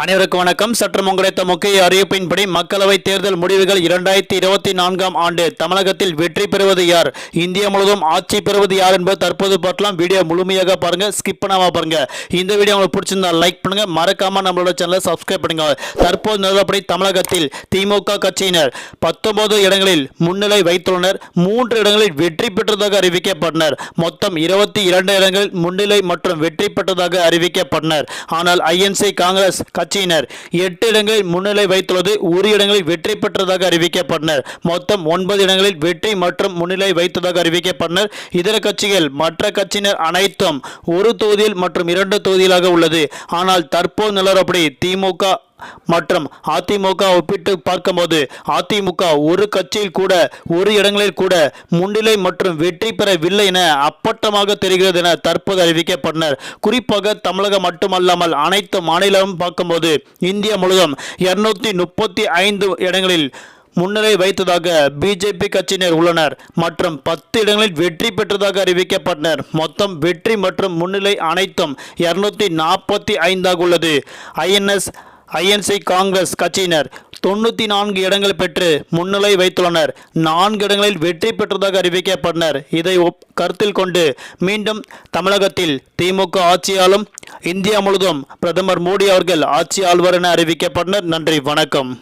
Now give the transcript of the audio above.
அனைவருக்கும் வணக்கம். சற்று கிடைத்த முக்கிய அறிவிப்பின்படி மக்களவைத் தேர்தல் முடிவுகள் இரண்டாயிரத்தி இருபத்தி நான்காம் ஆண்டு தமிழகத்தில் வெற்றி பெறுவது யார்? இந்தியா முழுவதும் ஆட்சி பெறுவது யார் என்பது தற்போது பார்க்கலாம். வீடியோ முழுமையாக பாருங்க. ஸ்கிப் பண்ணாமல் பாருங்க. இந்த வீடியோ உங்களுக்கு பிடிச்சிருந்தா லைக் பண்ணுங்க. மறக்காம நம்மளோட சேனலை சப்ஸ்கிரைப் பண்ணுங்க. தற்போது நிலவரப்படி தமிழகத்தில் திமுக கட்சியினர் பத்தொன்பது இடங்களில் முன்னிலை வைத்துள்ளனர். மூன்று இடங்களில் வெற்றி பெற்றதாக அறிவிக்கப்பட்டனர். மொத்தம் இருபத்தி இரண்டு இடங்களில் முன்னிலை மற்றும் வெற்றி பெற்றதாக அறிவிக்கப்பட்டனர். ஆனால் ஐஎன்சி காங்கிரஸ் கட்சியினர் எட்டு இடங்களில் முன்னிலை வைத்துள்ளது. ஒரு இடங்களில் வெற்றி பெற்றதாக அறிவிக்கப்பட்டனர். மொத்தம் ஒன்பது இடங்களில் வெற்றி மற்றும் முன்னிலை வைத்ததாக அறிவிக்கப்பட்டனர். இதர கட்சிகள் மற்ற கட்சியினர் அனைத்தும் ஒரு தொகுதியில் மற்றும் இரண்டு தொகுதியிலாக உள்ளது. ஆனால் தற்போது நிலவரப்படி திமுக மற்றும் அதிமுக ஒப்பிட்டு பார்க்கும்போது அதிமுக ஒரு கட்சியில் கூட ஒரு இடங்களில் கூட முன்னிலை மற்றும் வெற்றி பெறவில்லை என அப்பட்டமாக தெரிகிறது என தற்போது அறிவிக்கப்பட்டனர். குறிப்பாக தமிழகம் மட்டுமல்லாமல் அனைத்து மாநிலமும் பார்க்கும்போது இந்தியா முழுவதும் இருநூத்தி முப்பத்தி ஐந்து இடங்களில் முன்னிலை வைத்ததாக பிஜேபி கட்சியினர் உள்ளனர். மற்றும் பத்து இடங்களில் வெற்றி பெற்றதாக அறிவிக்கப்பட்டனர். மொத்தம் வெற்றி மற்றும் முன்னிலை அனைத்தும் இருநூத்தி நாற்பத்தி ஐந்தாக உள்ளது. ஐஎன்எஸ் ஐஎன்சி காங்கிரஸ் கட்சியினர் தொண்ணூற்றி நான்கு இடங்கள் பெற்று முன்னிலை வைத்துள்ளனர். நான்கு இடங்களில் வெற்றி பெற்றதாக அறிவிக்கப்பட்டனர். இதை ஒப்- கருத்தில் கொண்டு மீண்டும் தமிழகத்தில் திமுக ஆட்சியாலும் இந்தியா முழுவதும் பிரதமர் மோடி அவர்கள் ஆட்சி ஆழ்வார் என அறிவிக்கப்பட்டனர். நன்றி வணக்கம்.